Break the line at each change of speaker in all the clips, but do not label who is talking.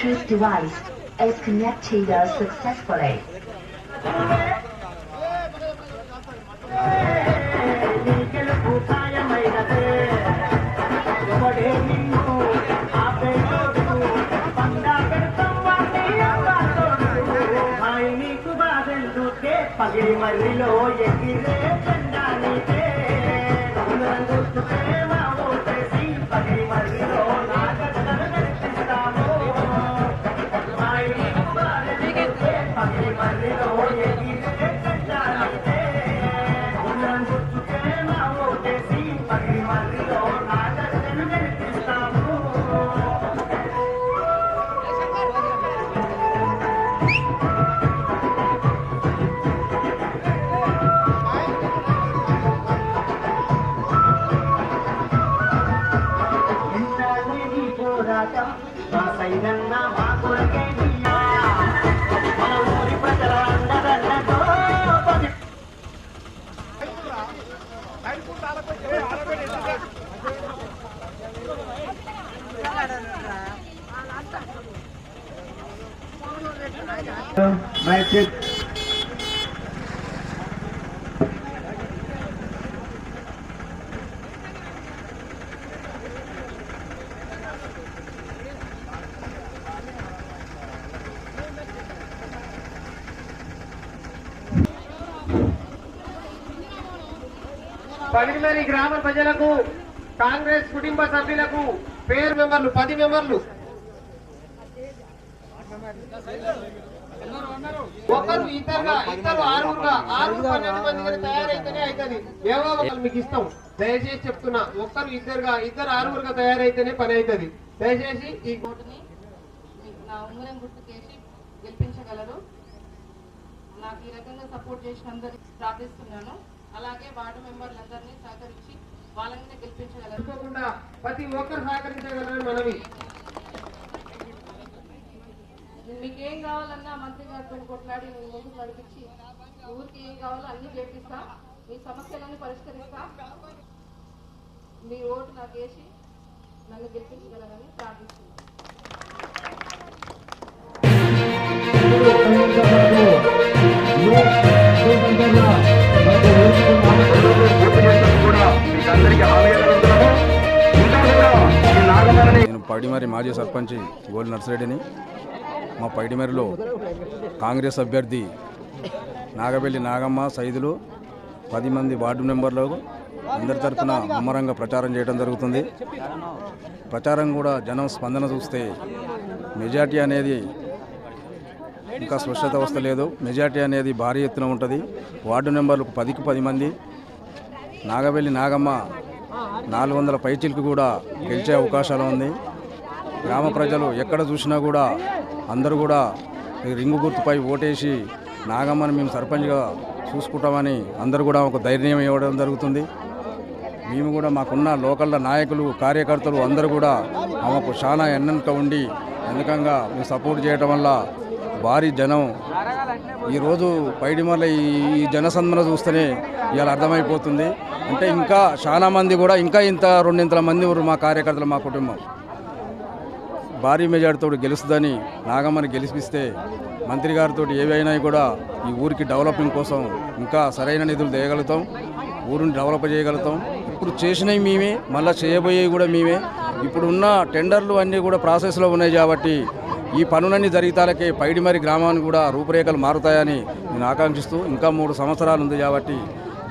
Bluetooth device is connected successfully.
పగిలి మల్లిలో ఎగిరే సైనన్న మా కొరకే. మన ఊరి ప్రజల
పదిమేని గ్రామ ప్రజలకు కాంగ్రెస్ కుటుంబ సభ్యులకు పేరు మెంబర్లు పది మెంబర్లు. ఒకరు ఇతరుగా ఇద్దరు ఆరుగురుగా ఆరుగురు పన్నెండు మంది తయారైతేనే అవుతుంది ఏవో ఒకరు మీకు ఇస్తాం దయచేసి చెప్తున్నా ఒక్కరు ఇద్దరుగా ఇద్దరు ఆరుగురుగా తయారైతేనే పని అవుతుంది దయచేసి ఈ
ఓటుని నా ఉంగరం గుర్తుకేసి గెలిపించగలరు. నాకు ఈ రకంగా సపోర్ట్ చేసిన అందరికి ప్రార్థిస్తున్నాను. అలాగే వార్డు మెంబర్లందరినీ సహకరించి వాళ్ళని గెలిపించగలరు.
అనుకోకుండా ప్రతి ఒక్కరు సహకరించగలరని మనవి.
మీకేం కావాలన్నా మంత్రి గారితో కొట్లాడి మీ ముందుకు నడిపించి ఊరికి ఏం కావాలో అన్ని చేపిస్తా మీ సమస్యలన్నీ పరిష్కరిస్తా. మీ ఓటు నాకు వేసి నన్ను గెలిపించగలరని
పైడిమరి మాజీ సర్పంచ్ గోల్ నర్సిరెడ్డిని మా పైడిమరిలో కాంగ్రెస్ అభ్యర్థి నాగబెల్లి నాగమ్మ సైదులు పది మంది వార్డు మెంబర్లు అందరి తరఫున ముమ్మరంగా ప్రచారం చేయడం జరుగుతుంది. ప్రచారం కూడా జనం స్పందన చూస్తే మెజార్టీ అనేది ఇంకా స్పష్టత వస్తలేదు. మెజార్టీ అనేది భారీ ఎత్తున ఉంటుంది. వార్డు మెంబర్లకు పదికి పది మంది నాగవెల్లి నాగమ్మ నాలుగు వందల పైచిలకు కూడా గెలిచే అవకాశాలు ఉంది. గ్రామ ప్రజలు ఎక్కడ చూసినా కూడా అందరూ కూడా రింగు గుర్తుపై ఓటేసి నాగమ్మని మేము సర్పంచ్గా చూసుకుంటామని అందరూ కూడా ఒక ధైర్యం ఇవ్వడం జరుగుతుంది. మేము కూడా మాకున్న లోకల్ నాయకులు కార్యకర్తలు అందరూ కూడా ఆమెకు చాలా ఎన్నెనక ఉండి ఎందుకంగా మేము సపోర్ట్ చేయడం వల్ల భారీ జనం ఈరోజు పైడిమల్ల ఈ జనసందన చూస్తేనే ఇవాళ అర్థమైపోతుంది. అంటే ఇంకా చాలా మంది కూడా ఇంకా ఇంత రెండింతల మంది ఉన్నారు మా కార్యకర్తలు మా కుటుంబం. భారీ మెజార్టీతో గెలుస్తుందని నాగమ్మని గెలిపిస్తే మంత్రి గారితో ఏవైనా కూడా ఈ ఊరికి డెవలపింగ్ కోసం ఇంకా సరైన నిధులు తేయగలుగుతాం ఊరిని డెవలప్ చేయగలుగుతాం. ఇప్పుడు చేసినవి మేమే మళ్ళీ చేయబోయేవి కూడా మేమే. ఇప్పుడు ఉన్న టెండర్లు అన్నీ కూడా ప్రాసెస్లో ఉన్నాయి కాబట్టి ఈ పనులన్నీ జరిగితాలకే పైడిమరి గ్రామానికి కూడా రూపురేఖలు మారుతాయని నేను ఆకాంక్షిస్తూ ఇంకా మూడు సంవత్సరాలు ఉంది కాబట్టి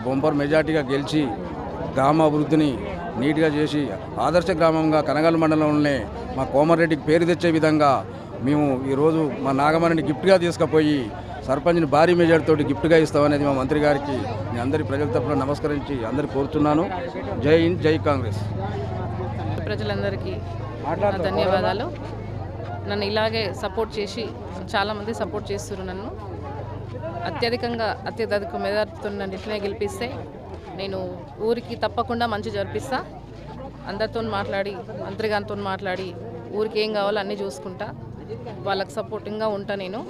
బొంపర్ మెజార్టీగా గెలిచి గ్రామాభివృద్ధిని నీట్గా చేసి ఆదర్శ గ్రామంగా కనగల్ మండలంలోనే మా కోమరెడ్డికి పేరు తెచ్చే విధంగా మేము ఈరోజు మా నాగమణిని గిఫ్ట్గా తీసుకుపోయి సర్పంచ్ని భారీ మెజార్టీతో గిఫ్ట్గా ఇస్తామనేది మా మంత్రి గారికి నేను అందరి ప్రజల తరఫున నమస్కరించి అందరు కోరుతున్నాను. జై హింద్ జై కాంగ్రెస్.
ప్రజలందరికీ ధన్యవాదాలు. నన్ను ఇలాగే సపోర్ట్ చేసి చాలామంది సపోర్ట్ చేస్తున్నారు నన్ను. అత్యధికంగా అత్యధిక మెజార్టీతో నన్ను ఇట్లనే గెలిపిస్తే నేను ఊరికి తప్పకుండా మంచి జరిపిస్తా. అందరితో మాట్లాడి మంత్రి గారితో మాట్లాడి ఊరికి ఏం కావాలో అన్నీ చూసుకుంటా. వాళ్ళకి సపోర్టింగ్గా ఉంటా నేను.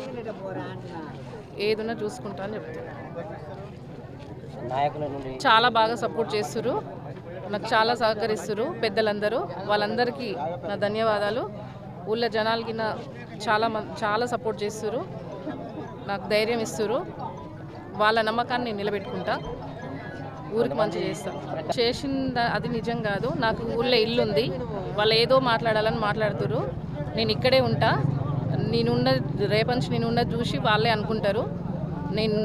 ఏదున్నా చూసుకుంటా అని చెప్తాను చాలా బాగా సపోర్ట్ చేస్తున్నారు నాకు చాలా సహకరిస్తున్నారు పెద్దలందరూ. వాళ్ళందరికీ నా ధన్యవాదాలు. ఊళ్ళో జనాలకి నా చాలా చాలా సపోర్ట్ చేస్తారు నాకు ధైర్యం ఇస్తారు వాళ్ళ నమ్మకాన్ని నేను నిలబెట్టుకుంటా. ఊరికి మంచి చేస్తా. చేసిన అది నిజం కాదు. నాకు ఊళ్ళో ఇల్లు ఉంది వాళ్ళు ఏదో మాట్లాడాలని మాట్లాడుతారు నేను ఇక్కడే ఉంటా. నేనున్న రేపంచి నేనున్న చూసి వాళ్ళే అనుకుంటారు. నేను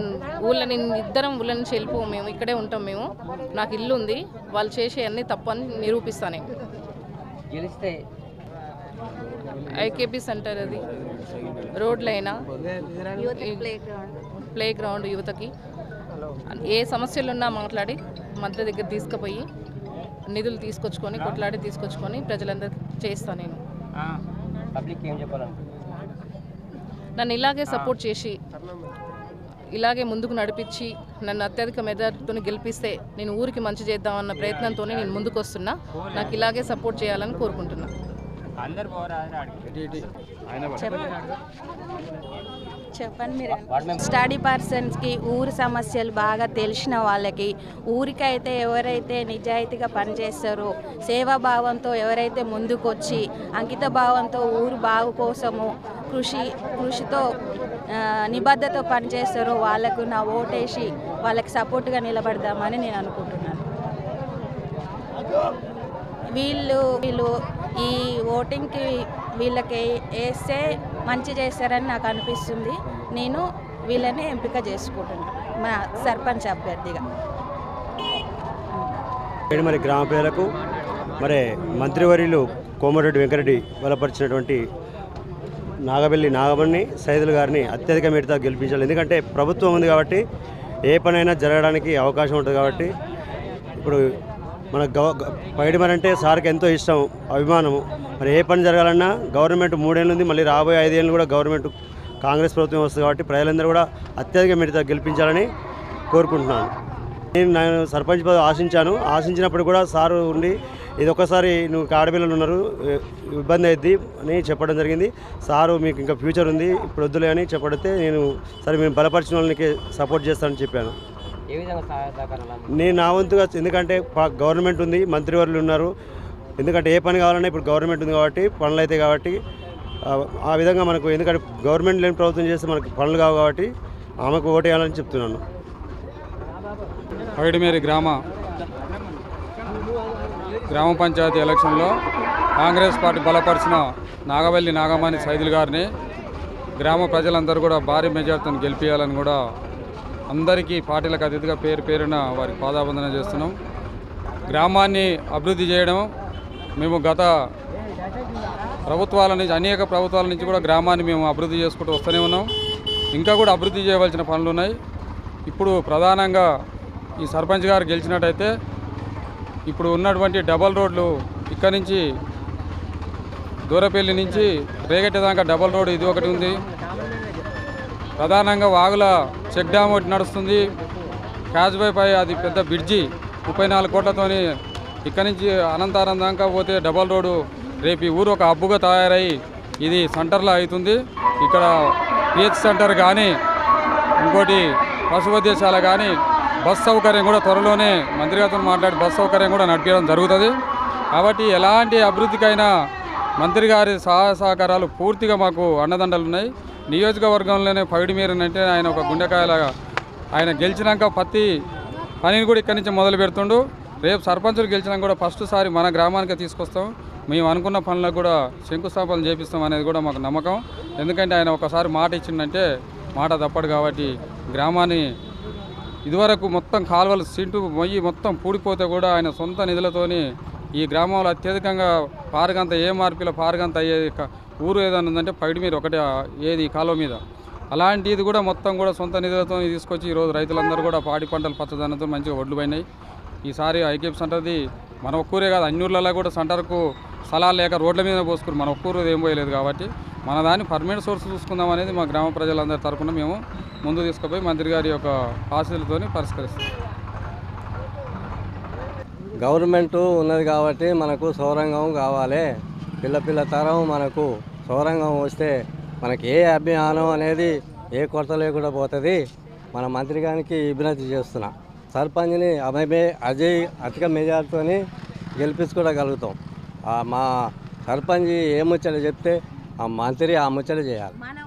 ఊళ్ళో నేను ఇద్దరం ఊళ్ళో నుంచి వెళ్ళిపోము మేము. ఇక్కడే ఉంటాం మేము. నాకు ఇల్లు ఉంది వాళ్ళు చేసే అన్ని తప్పు అని నిరూపిస్తాను
గెలిస్తే?
ఐకేపీ సెంటర్ అది. రోడ్లైనా. ప్లే గ్రౌండ్ యువతకి. ఏ సమస్యలు ఉన్నా మాట్లాడి మధ్య దగ్గర తీసుకుపోయి నిధులు తీసుకొచ్చుకొని కొట్లాడి తీసుకొచ్చుకొని ప్రజలందరికీ చేస్తాను నేను.
పబ్లిక్ ఏం చెప్పాలంటే?
నన్ను ఇలాగే సపోర్ట్ చేసి ఇలాగే ముందుకు నడిపించి నన్ను అత్యధిక మెజార్టీతో గెలిపిస్తే నేను ఊరికి మంచి చేద్దామన్న ప్రయత్నంతోనే నేను ముందుకు వస్తున్నా నాకు ఇలాగే సపోర్ట్ చేయాలని కోరుకుంటున్నా.
చెప్పండి మీరు. స్టడీ పర్సన్స్కి ఊరి సమస్యలు బాగా తెలిసిన వాళ్ళకి ఊరికైతే ఎవరైతే నిజాయితీగా పనిచేస్తారో సేవాభావంతో ఎవరైతే ముందుకొచ్చి అంకిత భావంతో ఊరు బాగు కోసము కృషి కృషితో నిబద్ధతో పనిచేస్తారో వాళ్ళకు నా ఓటేసి వాళ్ళకి సపోర్ట్గా నిలబడదామని నేను అనుకుంటున్నాను. వీళ్ళు వీళ్ళు ఈ ఓటింగ్కి వీళ్ళకి వేస్తే మంచి చేశారని నాకు అనిపిస్తుంది. నేను వీళ్ళని ఎంపిక చేసుకుంటున్నాను మా సర్పంచ్ అభ్యర్థిగా.
మరి గ్రామ ప్రజలకు మరి మంత్రివర్యులు కోమరెడ్డి వెంకరెడ్డి బలపరిచినటువంటి నాగబెల్లి నాగమణి సైదులు గారిని అత్యధిక మేరతో గెలిపించాలి. ఎందుకంటే ప్రభుత్వం ఉంది కాబట్టి ఏ పనైనా జరగడానికి అవకాశం ఉంటుంది కాబట్టి ఇప్పుడు మన గవ పైడిమర్ అంటే సార్కి ఎంతో ఇష్టం అభిమానము. మరి ఏ పని జరగాలన్నా గవర్నమెంట్ మూడేళ్ళు ఉంది మళ్ళీ రాబోయే ఐదేళ్ళు కూడా గవర్నమెంట్ కాంగ్రెస్ ప్రభుత్వం వస్తుంది కాబట్టి ప్రజలందరూ కూడా అత్యధిక మేరతో గెలిపించాలని కోరుకుంటున్నాను. నేను నేను సర్పంచ్ పదవి ఆశించాను. ఆశించినప్పుడు కూడా సారు ఉండి ఇది ఒక్కసారి నువ్వు ఆడపిల్లలు ఉన్నారు ఇబ్బంది అయింది అని చెప్పడం జరిగింది. సారు మీకు ఇంకా ఫ్యూచర్ ఉంది ఇప్పుడు వద్దులే అని చెప్పడితే నేను సరే మేము బలపరిచిన వాళ్ళకి సపోర్ట్ చేస్తానని చెప్పాను.
ఏ విధంగా సహాయ సహకారాలు అందిస్తారు?
నేను నా వంతుగా ఎందుకంటే ప- గవర్నమెంట్ ఉంది మంత్రివర్యులు ఉన్నారు ఎందుకంటే ఏ పని కావాలన్నా ఇప్పుడు గవర్నమెంట్ ఉంది కాబట్టి పనులు అయితే కాబట్టి ఆ, విధంగా మనకు ఎందుకంటే గవర్నమెంట్ లేని ప్రభుత్వం చేస్తే మనకు పనులు కావు కాబట్టి ఆమెకు ఓటేయాలని చెప్తున్నాను
పైడిమేరి గ్రామ గ్రామ పంచాయతీ ఎలక్షన్లో కాంగ్రెస్ పార్టీ బలపరిచిన నాగవల్లి నాగమణి సైదులు గారిని గ్రామ ప్రజలందరూ కూడా భారీ మెజార్టీతో గెలిపించాలని కూడా అందరికీ పార్టీలకు అతిథిగా పేరు పేరున వారికి పాదాబంధన చేస్తున్నాం. గ్రామాన్ని అభివృద్ధి చేయడం మేము గత ప్రభుత్వాల నుంచి అనేక ప్రభుత్వాల నుంచి కూడా గ్రామాన్ని మేము అభివృద్ధి చేసుకుంటూ వస్తూనే ఉన్నాం. ఇంకా కూడా అభివృద్ధి చేయవలసిన పనులు ఉన్నాయి. ఇప్పుడు ప్రధానంగా ఈ సర్పంచ్ గారు గెలిచినట్టయితే ఇప్పుడు ఉన్నటువంటి డబల్ రోడ్లు ఇక్కడి నుంచి దూరపల్లి నుంచి రేగట్టేదాకా డబల్ రోడ్ ఇది ఒకటి ఉంది. ప్రధానంగా వాగుల చెక్ డ్యామ్ ఒకటి నడుస్తుంది. కాజ్బాయ్ పై అది పెద్ద బ్రిడ్జి. ముప్పై నాలుగు కోట్లతోని ఇక్కడి నుంచి అనంతారం దాకా పోతే డబల్ రోడ్డు రేపు ఈ ఊరు ఒక అబ్బుగా తయారై ఇది సెంటర్లో అవుతుంది. ఇక్కడ పిహెచ్ సెంటర్ కానీ ఇంకోటి పశువైద్యశాల కానీ బస్ సౌకర్యం కూడా త్వరలోనే మంత్రి గారితో మాట్లాడి బస్ సౌకర్యం కూడా నడిపించడం జరుగుతుంది. కాబట్టి ఎలాంటి అభివృద్ధికైనా మంత్రి గారి సహాయ సహకారాలు పూర్తిగా మాకు అండదండలు ఉన్నాయి నియోజకవర్గంలోనే పైడిమీరనంటే ఆయన ఒక గుండెకాయలాగా. ఆయన గెలిచినాక పత్తి పనిని కూడా ఇక్కడి నుంచి మొదలు పెడుతుండు. రేపు సర్పంచులు గెలిచినాక కూడా ఫస్ట్ సారి మన గ్రామానికి తీసుకొస్తాం. మేము అనుకున్న పనులకు కూడా శంకుస్థాపన చేపిస్తాం అనేది కూడా మాకు నమ్మకం. ఎందుకంటే ఆయన ఒకసారి మాట ఇచ్చిందంటే మాట తప్పడు కాబట్టి గ్రామాన్ని ఇదివరకు మొత్తం కాలువలు సింటు మొయ్యి మొత్తం పూడిపోతే కూడా ఆయన సొంత నిధులతోని ఈ గ్రామంలో అత్యధికంగా పారగంత ఏ మార్పిల పారగంత అయ్యేది ఊరు ఏదైనా ఉందంటే పైడి మీద ఒకటే ఏది కాలువ మీద. అలాంటిది కూడా మొత్తం కూడా సొంత నిధులతో తీసుకొచ్చి ఈరోజు రైతులందరూ కూడా పాడి పంటలు పచ్చదనంతో మంచిగా ఒడ్లు పోయినాయి ఈసారి ఐకేప్ సెంటర్ది మన ఒక్కూరే కాదు అన్నూర్లలో కూడా సెంటర్కు స్థలాలు లేక రోడ్ల మీద పోసుకుని మన ఒక్కూరు ఏం పోయలేదు కాబట్టి మన దాన్ని పర్మనెంట్ సోర్స్ చూసుకుందాం అనేది మా గ్రామ ప్రజలందరి తరపున మేము ముందు తీసుకుపోయి మంత్రి గారి యొక్క ఆశలతో పరిష్కరిస్తాం.
గవర్నమెంట్ ఉన్నది కాబట్టి మనకు సౌరంగం కావాలి. పిల్ల పిల్ల తరం మనకు సౌరంగం వస్తే మనకి ఏ అభిమానం అనేది ఏ కొరత లేకుండా పోతుంది. మన మంత్రి గారికి విజ్ఞప్తి చేస్తున్నా. సర్పంచ్ని అభయమే అజయ్ అధిక మెజార్టీతోని గెలిపించుకోగలుగుతాం. మా సర్పంచ్ ఏ ముచ్చట చెప్తే ఆ మంత్రి ఆ ముచ్చట చేయాలి.
మన